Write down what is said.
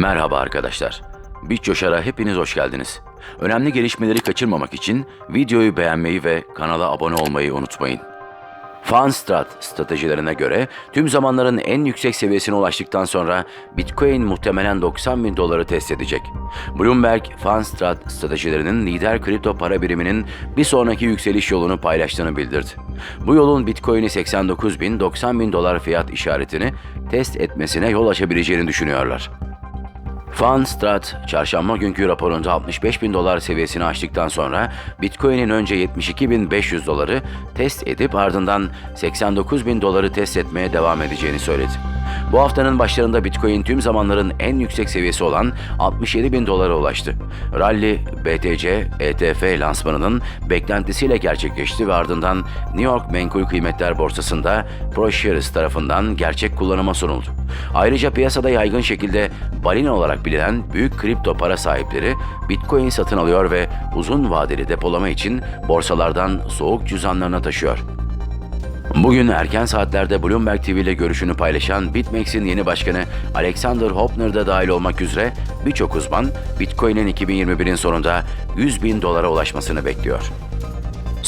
Merhaba arkadaşlar. BitCoşar'a hepiniz hoş geldiniz. Önemli gelişmeleri kaçırmamak için videoyu beğenmeyi ve kanala abone olmayı unutmayın. Fanstrat stratejilerine göre tüm zamanların en yüksek seviyesine ulaştıktan sonra Bitcoin muhtemelen 90 bin doları test edecek. Bloomberg, Fanstrat stratejilerinin lider kripto para biriminin bir sonraki yükseliş yolunu paylaştığını bildirdi. Bu yolun Bitcoin'i 89 bin 90 bin dolar fiyat işaretini test etmesine yol açabileceğini düşünüyorlar. Funstrat, çarşamba günkü raporunda 65 bin dolar seviyesini aştıktan sonra Bitcoin'in önce 72 bin 500 doları test edip ardından 89 bin doları test etmeye devam edeceğini söyledi. Bu haftanın başlarında Bitcoin tüm zamanların en yüksek seviyesi olan 67 bin dolara ulaştı. Rally, BTC, ETF lansmanının beklentisiyle gerçekleşti ve ardından New York Menkul Kıymetler Borsası'nda ProShares tarafından gerçek kullanıma sunuldu. Ayrıca piyasada yaygın şekilde balina olarak bilinen büyük kripto para sahipleri Bitcoin satın alıyor ve uzun vadeli depolama için borsalardan soğuk cüzdanlarına taşıyor. Bugün erken saatlerde Bloomberg TV ile görüşünü paylaşan BitMEX'in yeni başkanı Alexander Hopner da dahil olmak üzere birçok uzman Bitcoin'in 2021'in sonunda 100 bin dolara ulaşmasını bekliyor.